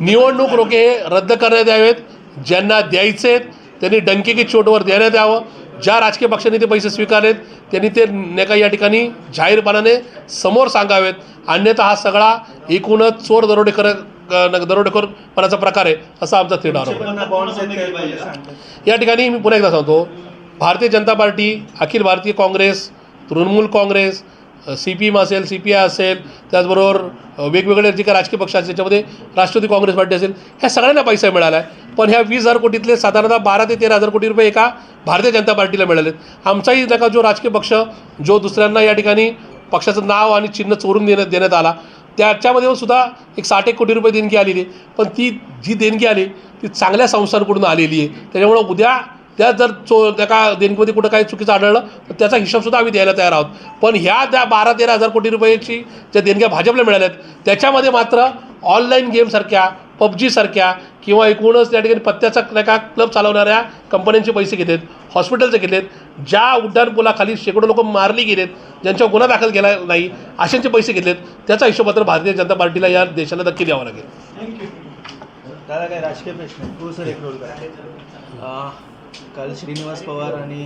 निवडणूक रोखे हे रद्द करण्यात यावेत. ज्यांना द्यायचे आहेत त्यांनी डंके की चोटवर देण्यात यावं. ज्या राजकीय पक्षांनी ते पैसे स्वीकारलेत त्यांनी ते नाही का या ठिकाणी जाहीरपणाने समोर सांगावेत. अन्यथा हा सगळा एकूणच चोर दरोडेकर दरोडेखोरपणाचा प्रकार आहे असा आमचा थेट आरोप या ठिकाणी मी पुन्हा एकदा सांगतो भारतीय Janata party Akhil Bharatiya Congress Trinamool Congress C P M असेल सी पी आय असेल त्याचबरोबर वेगवेगळे जे काही राजकीय पक्ष असतील त्याच्यामध्ये राष्ट्रवादी काँग्रेस पार्टी असेल ह्या सगळ्यांना पैसा मिळाला आहे पण ह्या वीस हजार कोटीतले साधारणतः बारा ते तेरा हजार कोटी रुपये एका भारतीय जनता पार्टीला मिळाले आमचाही नका जो राजकीय पक्ष जो दुसऱ्यांना या ठिकाणी पक्षाचं नाव आणि चिन्ह चोरून देण्यात देण्यात आला त्याच्यामध्ये सुद्धा एक साठ एक कोटी रुपये देणगी आलेली आहे. पण ती जी देणगी आली ती चांगल्या संस्थांकडून आलेली आहे. त्याच्यामुळं उद्या त्या जर चो त्या का देणगीमध्ये कुठं काही चुकीचं आढळलं तर त्याचा हिशोबसुद्धा आम्ही द्यायला तयार आहोत. पण ह्या त्या बारा तेरा हजार कोटी रुपयाची ज्या देणग्या भाजपला मिळाल्या आहेत त्याच्यामध्ये मात्र ऑनलाईन गेमसारख्या पबजीसारख्या किंवा एकूणच त्या ठिकाणी पत्त्याचा नाही का क्लब चालवणाऱ्या कंपन्यांचे पैसे घेतात हॉस्पिटलचे घेतलेत ज्या उड्डाणपुलाखाली शेकडो लोक मारली गेलेत ज्यांच्यावर गुन्हा दाखल केला नाही अशांचे पैसे घेतलेत. त्याचा हिशोब मात्र भारतीय जनता पार्टीला या देशाला नक्की द्यावा लागेल. दादा काय राजकीय प्रश्न? हो सर एक रोल काल श्रीनिवास पवार आणि